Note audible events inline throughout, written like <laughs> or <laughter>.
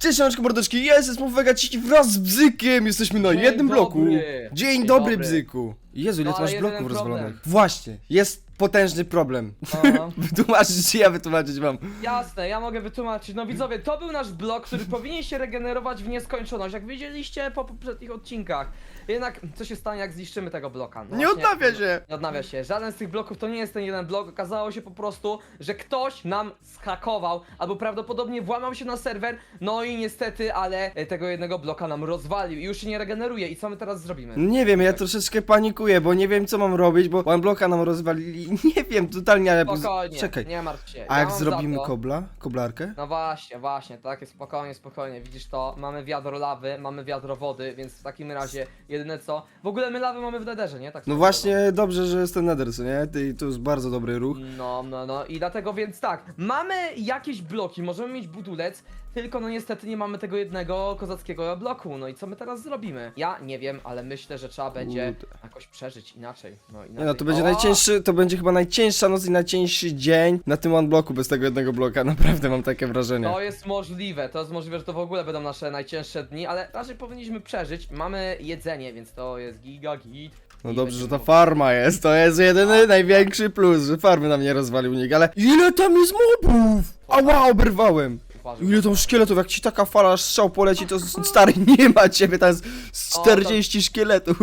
Cześć, Mordeczki, ja jestem Smurfega Ciki wraz z Bzykiem, jesteśmy na Dzień jednym bloku. dobry. Dzień, Dzień dobry, dobry. Bzyku. Jezu, ile No, ty ale masz jeden bloków problem. rozwalonych. Właśnie, jest potężny problem. Aha. <laughs> Wytłumaczyć, czy ja wytłumaczyć mam. Jasne, ja mogę wytłumaczyć. No widzowie, to był nasz blok, który powinien się regenerować w nieskończoność, jak widzieliście po poprzednich odcinkach. Jednak co się stanie, jak zniszczymy tego bloka? No Nie właśnie- odnawia się. Nie odnawia się. Żaden z tych bloków to nie jest ten jeden blok. Okazało się po prostu, że ktoś nam zhakował, albo prawdopodobnie włamał się na serwer. No i niestety, ale e, tego jednego bloka nam rozwalił i już się nie regeneruje. I co my teraz zrobimy? Nie wiem, ja troszeczkę panikuję, bo nie wiem co mam robić, bo one bloka nam rozwalili. <laughs> Nie wiem, totalnie, ale... Spokojnie, Czekaj, nie martw się. a Ja jak mam zrobimy to- kobla? Koblarkę? No właśnie, właśnie, tak, spokojnie, spokojnie, widzisz to, mamy wiadro lawy, mamy wiadro wody, więc w takim razie jedyne co, w ogóle my lawy mamy w nederze, nie? Tak No właśnie, dobrze, że jest ten nether, co nie? Ty- To jest bardzo dobry ruch. No, no, no i dlatego więc tak, mamy jakieś bloki, możemy mieć budulec, tylko no niestety nie mamy tego jednego kozackiego bloku, no i co my teraz zrobimy? Ja nie wiem, ale myślę, że trzeba będzie jakoś przeżyć inaczej, no inaczej. Nie no, to będzie O! najcięższy, to będzie chyba najcięższa noc i najcięższy dzień na tym one bloku bez tego jednego bloka, <laughs> naprawdę mam takie wrażenie. To jest możliwe, to jest możliwe, że to w ogóle będą nasze najcięższe dni, ale raczej powinniśmy przeżyć. Mamy jedzenie, więc to jest giga git. No I dobrze, że ta farma jest, to jest jedyny największy plus, że farmy nam nie rozwalił nikt, ale ile tam jest mobów? Ała, oberwałem! Uważaj. Ile tam szkieletów, jak ci taka fala strzał poleci, to s- stary, <laughs> nie ma ciebie, tam jest z O, 40 szkieletów.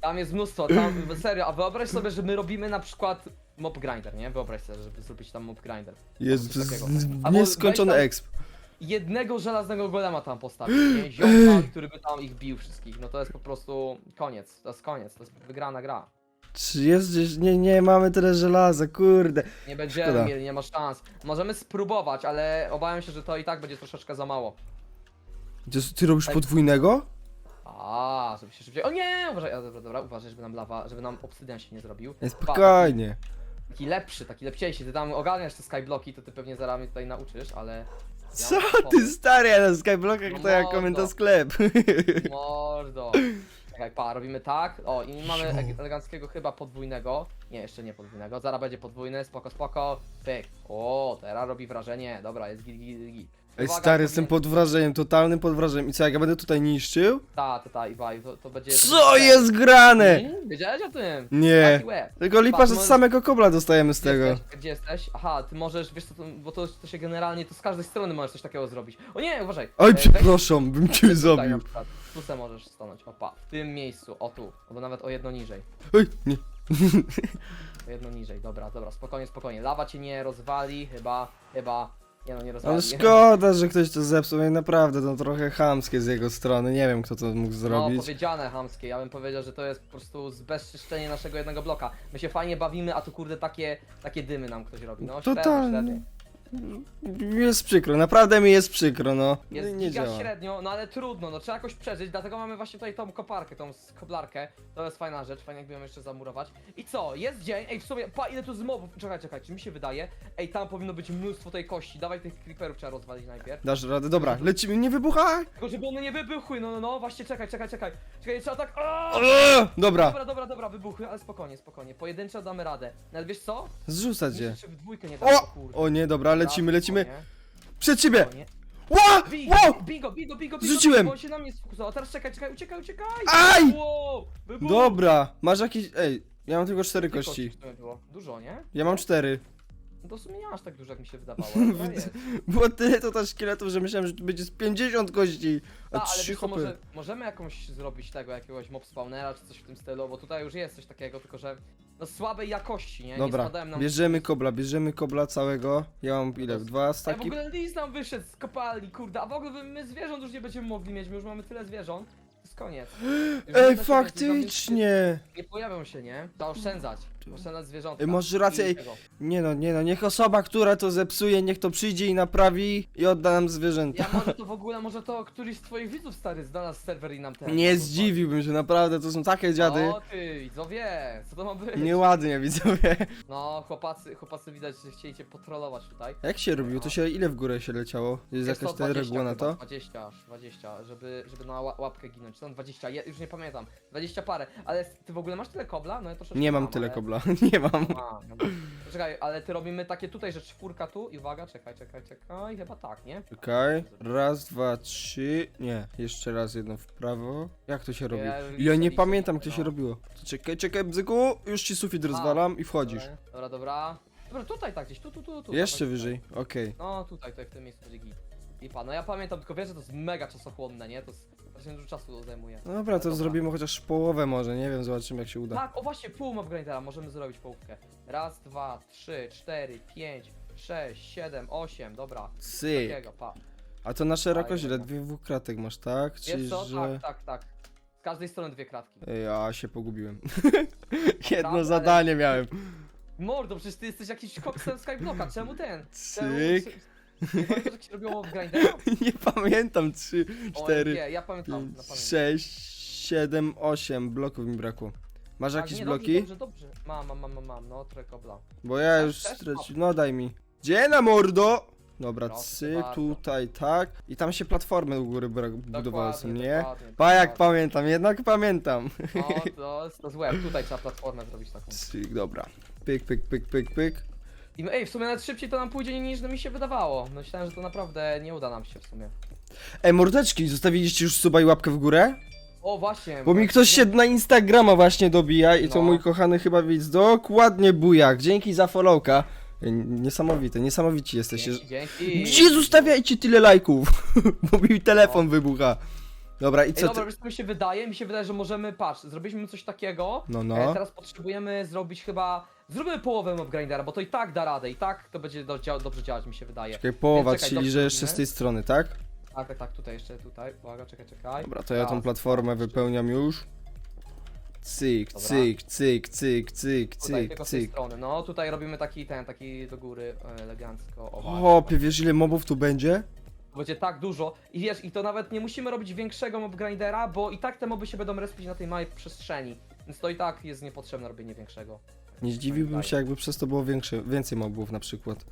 Tam jest mnóstwo, tam serio, a wyobraź sobie, że my robimy na przykład mob grinder, nie? Wyobraź sobie, żeby zrobić tam mob grinder. Jezu, to Coś jest takiego. Albo nieskończony weź tam- exp. Jednego żelaznego golema tam postawić, <gasps> nie? Ziomka, który by tam ich bił wszystkich. No to jest po prostu koniec, to jest koniec, to jest wygrana gra. Czy jest gdzieś, nie, nie, mamy tyle żelaza, kurde. Nie będziemy Szkoda. mieli, nie ma szans. Możemy spróbować, ale obawiam się, że to i tak będzie troszeczkę za mało. Ty, ty robisz Tak. podwójnego? A, żeby się szybciej. O nie! Uważaj, a, dobra, dobra, uważaj, żeby nam lawa, żeby nam obsydian się nie zrobił. Nie, Pa, spokojnie. Taki lepszy, taki lepciejszy. Ty tam ogarniasz te skyblocki, to ty pewnie zaraz mnie tutaj nauczysz, ale. Co mam ty pomysł. stary, ja na skyblockach No to jak mordo. komentarz sklep. <laughs> Mordo. Czekaj, pa, robimy tak. O, i mamy ele- eleganckiego chyba podwójnego. Nie, jeszcze nie podwójnego. Zaraz będzie podwójny, spoko, spoko. Pyk. O, teraz robi wrażenie. Dobra, jest git, git, git. Ej Uwaga, stary, jestem pod wrażeniem, totalnym pod wrażeniem. I co, jak ja będę tutaj niszczył? Ta, ta, ta, i baj, to, to będzie... Co jest grane? Mm, Wiedziałeś o tym? Nie. Taki łeb. Tylko lipa, że z samego kobla dostajemy z Gdzie tego. Jesteś? Gdzie jesteś? Aha, ty możesz, wiesz co, to, bo to, to się generalnie, to z każdej strony możesz coś takiego zrobić. O nie, uważaj. Oj, E, weź przepraszam, bym cię tutaj zabił. przykład. Tu se możesz stanąć, opa, w tym miejscu, o tu, albo nawet o jedno niżej. Oj, nie. O jedno niżej, dobra, dobra, spokojnie, spokojnie. Lawa cię nie rozwali, chyba, chyba, nie no, nie rozwali. Ale szkoda, że ktoś to zepsuł i naprawdę to trochę chamskie z jego strony. Nie wiem, kto to mógł No, zrobić. powiedziane hamskie, ja bym powiedział, że to jest po prostu zbezczyszczenie naszego jednego bloka. My się fajnie bawimy, a tu kurde takie, takie dymy nam ktoś robi, no średnio, Totalnie. średnio. Jest przykro, naprawdę mi jest przykro, no. Jest nie giga działa. średnio, no ale trudno, no trzeba jakoś przeżyć, dlatego mamy właśnie tutaj tą koparkę, tą koblarkę. To jest fajna rzecz, fajnie jakby ją jeszcze zamurować. I co, jest dzień, ej w sumie, pa ile tu z mobów, czekaj, czekaj, czy mi się wydaje? Ej, tam powinno być mnóstwo tej kości, dawaj tych creeperów trzeba rozwalić najpierw. Dasz radę, dobra, lecimy, nie wybuchaj! Tylko żeby one nie wybuchły, no no no, właśnie czekaj, czekaj, czekaj. Czekaj, trzeba tak! Eee, Dobra, Dobra, dobra, dobra, wybuchły, ale spokojnie, spokojnie, pojedynczo damy radę. No ale wiesz co? zrzucać je. W dwójkę nie damy, O! kurde. O nie, dobra, lecimy, lecimy. Spokojnie, Przed ciebie! spokojnie. Ła! Wow! bij go, bij go, bij go, bij go, Zrzuciłem. bo on się na mnie sfokusował. Teraz czekaj, czekaj, uciekaj, uciekaj! Aj! Wow, wybuch! Dobra, masz jakieś... Ej, ja mam tylko cztery kości. było? Dużo, nie? Ja mam cztery. No to w sumie nie aż tak dużo, jak mi się wydawało. <laughs> to jest. Było tyle to też szkieletów, że myślałem, że tu będzie z 50 kości. A A, ale trzy wiesz co, hopy. może, możemy jakąś zrobić tego, jakiegoś mob spawnera, czy coś w tym stylu, bo tutaj już jest coś takiego, tylko że no słabej jakości, nie? nie Dobra, bierzemy kobla, bierzemy kobla całego. Ja mam ile? Dwa Ej, w staki? ogóle lis nam wyszedł z kopalni, kurde, a w ogóle my zwierząt już nie będziemy mogli mieć, my już mamy tyle zwierząt. To jest koniec. <gasps> Już nie Ej, się faktycznie! Nie pojawią się, nie? Trzeba oszczędzać. Oszczędzać zwierzątka. Ej, masz rację, I ej. tego. Nie no, nie no, niech osoba, która to zepsuje, niech to przyjdzie i naprawi i odda nam zwierzęta. Ja może to w ogóle, może to któryś z twoich widzów stary znalazł serwer i nam ten. Nie zdziwiłbym się, naprawdę, to są takie dziady. O ty, widzowie, co to ma być? Nieładnie, widzowie. No, chłopacy, chłopacy widać, że chcieli cię potrolować tutaj. Jak się robiło? To się ile w górę się leciało? Jest Jest jakaś ta 20 reguła na chyba, to? 20 aż, 20, żeby, żeby na ła- łapkę ginąć. Tam 20, ja już nie pamiętam. 20 parę, ale ty w ogóle masz tyle kobla? No ja troszeczkę Nie mam mam tyle ale- kobla. Kobla. <laughs> Nie mam. A, no dobra. Czekaj, ale ty robimy takie tutaj, że czwórka tu i uwaga, czekaj, czekaj, czekaj, chyba tak, nie? Czekaj. Raz, dwa, trzy. Nie, jeszcze raz jedno w prawo. Jak to się robi? Ja nie pamiętam, jak liczę, to się no. robiło. To czekaj, czekaj, bzyku. Już ci sufit rozwalam i wchodzisz. Dobra, dobra. Dobra, tutaj tak gdzieś, tu, tu, tu, tu. Jeszcze wyżej, okej. No, tutaj, tutaj, w tym miejscu będzie git. I pan, no ja pamiętam, tylko wiesz, że to jest mega czasochłonne, nie? To jest, właśnie dużo czasu zajmuje. No Dobra, to zrobimy chociaż połowę może, nie wiem, zobaczymy jak się uda. Tak, o właśnie, pół mob grindera, możemy zrobić połówkę. Raz, dwa, trzy, cztery, pięć, sześć, siedem, osiem, dobra. Cyk. Takiego, pa. A to na szerokość ile? Dwie dwukratek masz, tak? Czyli, Wiesz co? że... Tak, tak, tak. Z każdej strony dwie kratki. Ja się pogubiłem. <laughs> Jedno zadanie miałem. Mordo, przecież ty jesteś jakiś koksem Skyblocka, czemu ten? Czemu, pamiętasz jak się robiło grindera? <laughs> Nie pamiętam. Trzy, cztery, Nie, ja pamiętam, na pięć, pamięć. sześć, siedem, osiem bloków mi brakło. Masz Tak, jakieś nie, bloki? Dobrze, dobrze. Mam, mam, mam, mam, mam, no trochę kobla. Bo ja Masz już straciłem. No daj mi. Gdzie na mordo? Dobra, Proszę bardzo. tutaj, tak. I tam się platformy u góry bra- budowały są, Dokładnie, nie? dokładnie, Pa jak dokładnie. pamiętam, jednak pamiętam. No, to jest, to złe, tutaj trzeba platformę zrobić taką. Cyk, dobra. Pyk, pyk, pyk, pyk, pyk. I ej, w sumie nawet szybciej to nam pójdzie niż mi się wydawało. Myślałem, że to naprawdę nie uda nam się w sumie. Ej, mordeczki, zostawiliście już suba i łapkę w górę? O, właśnie. Bo mi ktoś się na Instagrama właśnie dobija i to No. mój kochany chyba widz. Dokładnie bujak. Dzięki za followka. Ej, Niesamowite, niesamowici jesteście. Dzięki, dzięki. Gdzie zostawiajcie tyle lajków? <laughs> Bo mi telefon wybucha. Dobra, i Ej, co dobra, wiesz co mi się wydaje? Mi się wydaje, że możemy, patrz, zrobiliśmy coś takiego. No, E, no. teraz potrzebujemy zrobić chyba. Zróbmy połowę mob grindera, bo to i tak da radę, i tak to będzie do, dzia- dobrze działać, mi się wydaje. Czekaj, połowa, Więc czekaj, czyli dobrze że jeszcze z robimy. tej strony, tak? Tak, tak, tak, tutaj jeszcze, tutaj. Uwaga, czekaj, czekaj. Dobra, to ja tą Raz, platformę wypełniam już. Cyk, Dobra. cyk, cyk, cyk, cyk, Tutaj, cyk, tylko z tej cyk. strony. No, tutaj robimy taki ten, taki do góry, e, elegancko. O, Hopie, wiesz ile mobów tu będzie? Będzie tak dużo i wiesz, i to nawet nie musimy robić większego mob grindera, bo i tak te moby się będą respić na tej małej przestrzeni. Więc to i tak jest niepotrzebne robienie większego. Nie zdziwiłbym się, jakby przez to było większe, więcej mobów na przykład.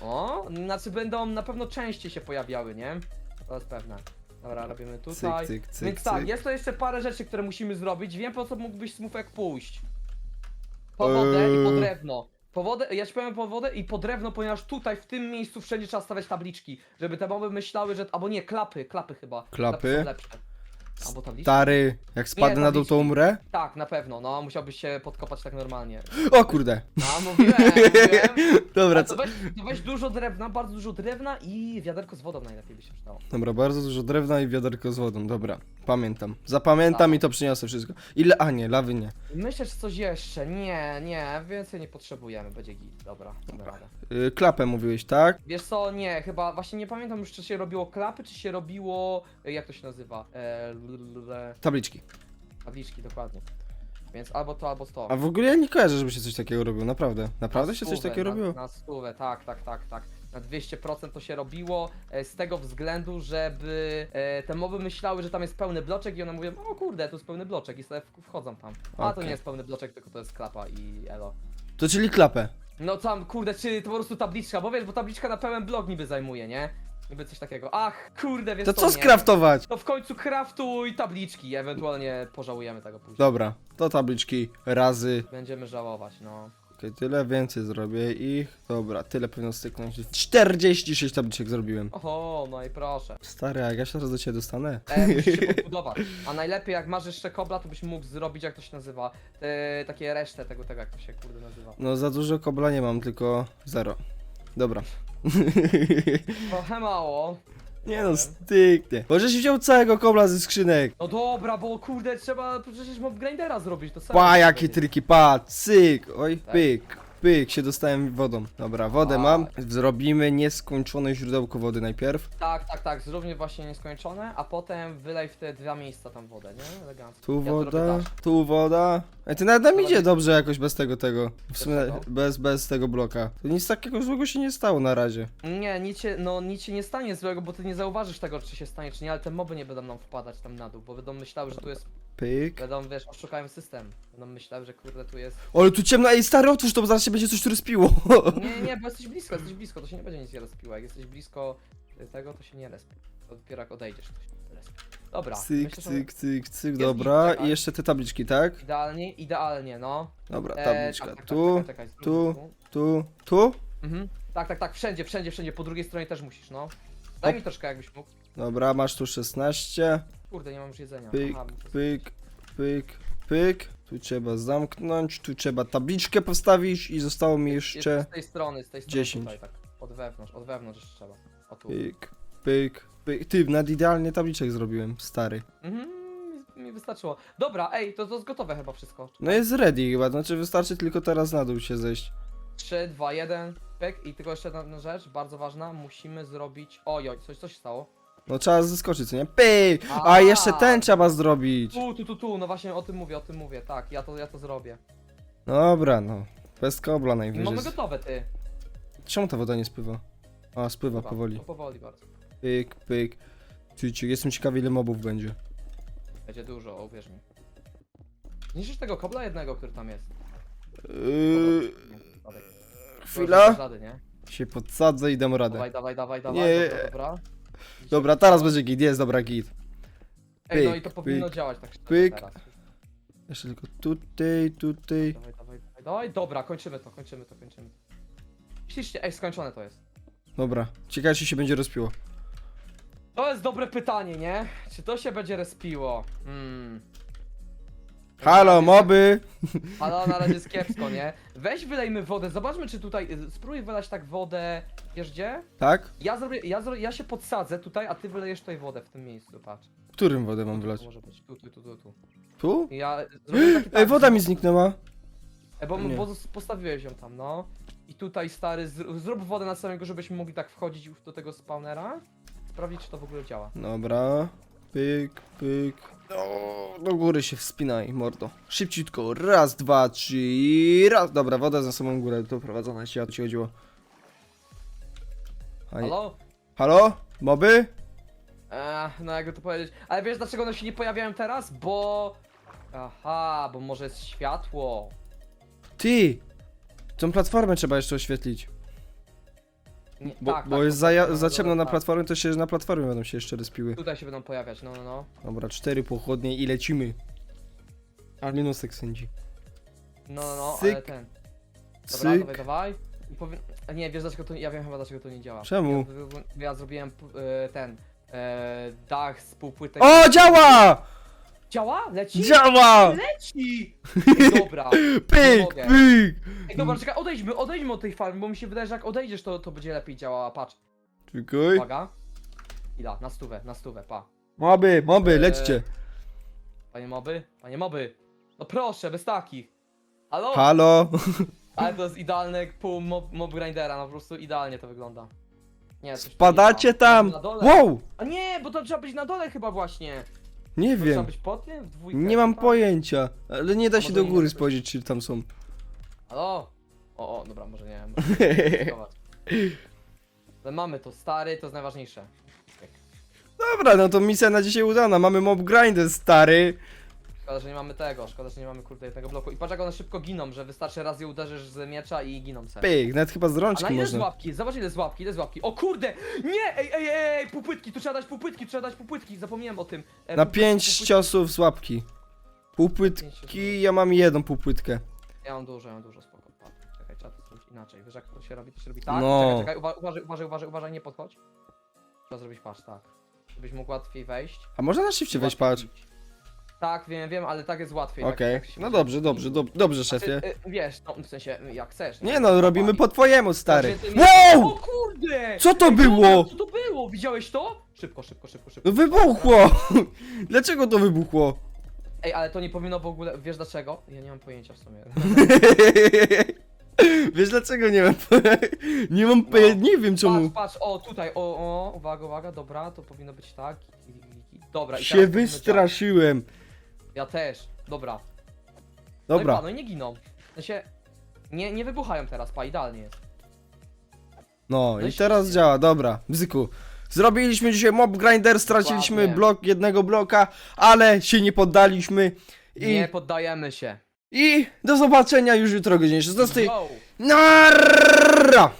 O, znaczy będą na pewno częściej się pojawiały, nie? To jest pewne. Dobra, robimy tutaj. cyk, cyk, Więc tak, cyk. jest to jeszcze parę rzeczy, które musimy zrobić. Wiem po co mógłbyś Smufek pójść. Po wodę i po Eee. drewno. Po wodę, ja ci powiem po wodę i po drewno, ponieważ tutaj w tym miejscu wszędzie trzeba stawiać tabliczki, żeby te moby myślały, że. Albo nie, klapy, klapy chyba. Klapy? są lepsze. Albo? Stary, jak spadnę na dół to tabliczki. umrę? Tak, na pewno, no musiałbyś się podkopać tak normalnie. O kurde. No, mówiłem, mówiłem. <laughs> Dobra, co? to weź, to weź dużo drewna, bardzo dużo drewna i wiaderko z wodą najlepiej by się przydało. Dobra, bardzo dużo drewna i wiaderko z wodą, dobra. Pamiętam. Zapamiętam i to przyniosę wszystko. Ile? A nie, lawy nie. Myślę, że coś jeszcze. Nie, nie, więcej nie potrzebujemy, będzie git. Dobra, dobra. radę. Yy, klapę mówiłeś, tak? Wiesz co, nie, chyba właśnie nie pamiętam już, czy się robiło klapy, czy się robiło. e, Jak to się nazywa? E, Tabliczki. tabliczki, dokładnie. Więc albo to, albo to. A w ogóle ja nie kojarzę, żeby się coś takiego robiło, naprawdę. Naprawdę Na się coś takiego na, robiło? Na stówę, tak, tak, tak, tak. Na 200% to się robiło e, z tego względu, żeby e, te moby myślały, że tam jest pełny bloczek i one mówią, o kurde, tu jest pełny bloczek i sobie w- wchodzą tam. A to Okej. nie jest pełny bloczek, tylko to jest klapa i elo. To czyli klapę. No tam, kurde, czy to po prostu tabliczka, bo wiesz, bo tabliczka na pełen blok niby zajmuje, nie? Niby coś takiego. Ach, kurde, wiesz To co nie. skraftować? To w końcu kraftuj tabliczki, ewentualnie pożałujemy tego później. Dobra, to tabliczki razy. Będziemy żałować, no. Okej, tyle więcej zrobię ich. Dobra, tyle powinno styknąć. 46 tabliczek zrobiłem. Oho, no i proszę. Stary, jak ja się teraz do ciebie dostanę? E, musisz się <laughs> podbudować. A najlepiej jak masz jeszcze kobla, to byś mógł zrobić, jak to się nazywa, te, takie resztę tego, tego, jak to się kurde nazywa. No za dużo kobla nie mam, tylko zero. Dobra. <laughs> Trochę mało. Nie no, styknie. Możesz wziął całego kobla ze skrzynek. No dobra, bo kurde, trzeba przecież mob grindera zrobić, to samo. Pa, jakie triki, pa, cyk, oj, Tak. pyk, pyk, się dostałem wodą. Dobra, wodę mam. Zrobimy nieskończone źródełko wody najpierw. Tak, tak, tak, zrób właśnie nieskończone, a potem wylej w te dwa miejsca tam wodę, nie? Elegancko. Tu Ja woda, tak. tu woda. Ej, to nawet nam idzie dobrze jakoś bez tego, tego. W sumie tego? bez, bez tego bloka. To nic takiego złego się nie stało na razie. Nie, nic się, no, nic się nie stanie złego, bo ty nie zauważysz tego, czy się stanie, czy nie, ale te moby nie będą nam wpadać tam na dół, bo będą myślały, że tu jest, Pyk. będą, wiesz, oszukają system. Będą myślały, że kurde, tu jest... Ale tu ciemno, ej stary, otwórz to, bo zaraz się będzie coś tu rozpiło. Nie, nie, bo jesteś blisko, jesteś blisko, to się nie będzie nic nie respiło, jak jesteś blisko tego, to się nie respi. Dopiero jak odejdziesz, to się respi. Dobra, Cyk, myślę, że cyk, cyk, cyk, dobra. I jeszcze te tabliczki, tak? idealnie, idealnie, no. Dobra, E, tabliczka. tak, tak, Tu, tak, czekaj, czekaj, tu, tu, tu. Mhm. Tak, tak, tak, wszędzie, wszędzie, wszędzie, po drugiej stronie też musisz, no. Daj mi troszkę, jakbyś mógł. Dobra, masz tu 16. Kurde, nie mam już jedzenia. Pyk, Aha, muszę- pyk, pyk, pyk. Tu trzeba zamknąć, tu trzeba tabliczkę postawić i zostało mi jeszcze... Z tej strony, z tej strony 10. tutaj, tak. Od wewnątrz, od wewnątrz jeszcze trzeba. O tu. Pyk, pyk, pyk. Ty, nawet idealnie tabliczek zrobiłem, stary. Mhm, mi- mi wystarczyło. Dobra, ej, to, to jest gotowe chyba wszystko. No jest ready chyba, znaczy wystarczy tylko teraz na dół się zejść. 3, 2, 1, pyk. I tylko jeszcze jedna rzecz, bardzo ważna, musimy zrobić... Ojoj, coś, coś się stało. No trzeba zeskoczyć, co nie? Pyk! A A. jeszcze ten trzeba zrobić. Tu, tu, tu, tu, no właśnie o tym mówię, o tym mówię, tak, ja to, ja to zrobię. Dobra, no. Bez kobla I najwyżej. mamy gotowe, ty. Czemu ta woda nie spływa? A, spływa Chyba. powoli. No, powoli bardzo. Pyk, pyk. Cycie, jestem ciekawy ile mobów będzie. Będzie dużo, uwierz mi. Niszczysz tego kobla jednego, który tam jest. Yy, chwila. Nie? Się podsadzę i dam radę. Dawaj, dawaj, dawaj, dawaj, Nie. dobra, dobra. Dobra, teraz będzie git, jest dobra git. Ej, no i to powinno pyk, działać tak szczerze pyk. teraz. Jeszcze tylko tutaj, tutaj. Dawaj, dawaj, dawaj, dawaj, dobra, kończymy to, kończymy to, kończymy to. Ślicznie, ej, skończone to jest. Dobra, ciekawe czy się będzie rozpiło. To jest dobre pytanie, nie? Czy to się będzie respiło? Hmm. Halo, moby! <laughs> Ale na razie jest kiepsko, nie? Weź wylejmy wodę, zobaczmy czy tutaj, y, spróbuj wylać tak wodę, wiesz gdzie? Tak? Ja zrobię, ja, zrobię, ja się podsadzę tutaj, a ty wylejesz tutaj wodę w tym miejscu, patrz. Którym wodę mam Tu wylać? Może być, tu, tu, tu, tu, tu. Tu? Ja zrobię taki Ej, woda mi zniknęła. E, bo, Nie. bo postawiłeś ją tam, no. I tutaj stary, zr zrób wodę na samego, żebyśmy mogli tak wchodzić do tego spawnera. Sprawdzić, czy to w ogóle działa. Dobra. Pyk, pyk. No, do góry się wspinaj, mordo. Szybciutko. Raz, dwa, trzy raz. Dobra, woda za samą górę doprowadzona się, o to ci chodziło. A nie- Halo? Halo? Moby? Eee, no jakby to powiedzieć. Ale wiesz dlaczego one się nie pojawiają teraz? Bo... Aha, bo może jest światło. Ty! Tą platformę trzeba jeszcze oświetlić. Nie, Bo, tak, bo tak, jest za, to- za ciemno na tak. platformie, to się na platformie będą się jeszcze respiły. Tutaj się będą pojawiać, no no no. Dobra, cztery pochodnie i lecimy. A minusek sędzi. No no no, Cyk, ale ten. Dobra, Cyk. dawaj, dawaj. I powie... a Nie, wiesz dlaczego to nie... Ja wiem chyba dlaczego to nie działa. Czemu? Ja, ja zrobiłem e, ten... E, dach z półpłytek. O, działa! Działa? Leci? Działa! Leci! Ej, <laughs> Dobra. Pyk, mogę. pyk! Ej, dobra, czekaj, odejdźmy, odejdźmy od tej farmy, bo mi się wydaje, że jak odejdziesz, to, to będzie lepiej działała. Patrz, Czekaj. uwaga. Ila, na stówę, na stówę, pa. Moby, moby, Eee. lećcie. Panie moby, panie moby. No proszę, bez takich. Halo? Halo? <laughs> Ale to jest idealne jak pół mob, mob grindera, no po prostu idealnie to wygląda. Nie, coś tu nie Spadacie tam! Na dole. Wow! A nie, bo to trzeba być na dole chyba właśnie. Nie wiem. być tym, w dwójkę. Nie mam pojęcia. Ale nie da się może do nie góry spojrzeć, czy tam są. Halo? O, o, dobra, może nie. Może. <laughs> Ale mamy to, stary, to jest najważniejsze. Dobra, no to misja na dzisiaj udana. Mamy mob grinder, stary. Szkoda, że nie mamy tego, szkoda, że nie mamy kurde jednego bloku. I patrz jak one szybko giną, że wystarczy raz je uderzysz z miecza i giną se. Pyk, nawet chyba z A na rączki ile z można. łapki? Zobacz ile z łapki, ile z łapki. O kurde! Nie! Ej, ej, ej, ej, półpłytki, tu trzeba dać półpłytki, trzeba dać półpłytki, zapomniałem o tym. E, Na pięć ciosów z łapki. Półpłytki, ja mam jedną półpłytkę. Ja mam dużo, ja mam dużo, spoko. Pa, Czekaj, trzeba to zrobić inaczej. Wiesz jak to się robi? To się robi tak? No. Czekaj, czekaj, uwa uważaj, uważaj, uważaj, uważaj, nie podchodź. Trzeba zrobić patrz, tak. Żebyś mógł łatwiej wejść. A można na szybcie wejść, Łatwiej patrz. Tak, wiem, wiem, ale tak jest łatwiej. tak- Okej, tak się no mówi. dobrze, dobrze, dob dobrze, szefie. Znaczy, y, wiesz, no w sensie, jak chcesz. Nie no, robimy po twojemu, stary. Znaczy, ty O Wow! kurde! Co to Ej, było? Co to było? Widziałeś to? Szybko, szybko, szybko, szybko. No wybuchło! <laughs> Dlaczego to wybuchło? Ej, ale to nie powinno w ogóle, wiesz dlaczego? Ja nie mam pojęcia w sumie. <laughs> Wiesz dlaczego nie mam? Nie mam pojęcia, nie wiem czemu. Patrz, patrz, o tutaj, o, o, uwaga, uwaga, dobra, to powinno być tak. Dobra, i Się powinno wystraszyłem. Ja też, dobra. No i, pa, Dobra. no i nie giną. W sensie, nie, nie wybuchają teraz, pa, idealnie jest. No No i i teraz działa, dobra. Bzyku. Zrobiliśmy dzisiaj mob grinder, straciliśmy Dokładnie. blok jednego bloka, ale się nie poddaliśmy. I, Nie poddajemy się. i do zobaczenia już jutro o godzinie 16. Go! Narra!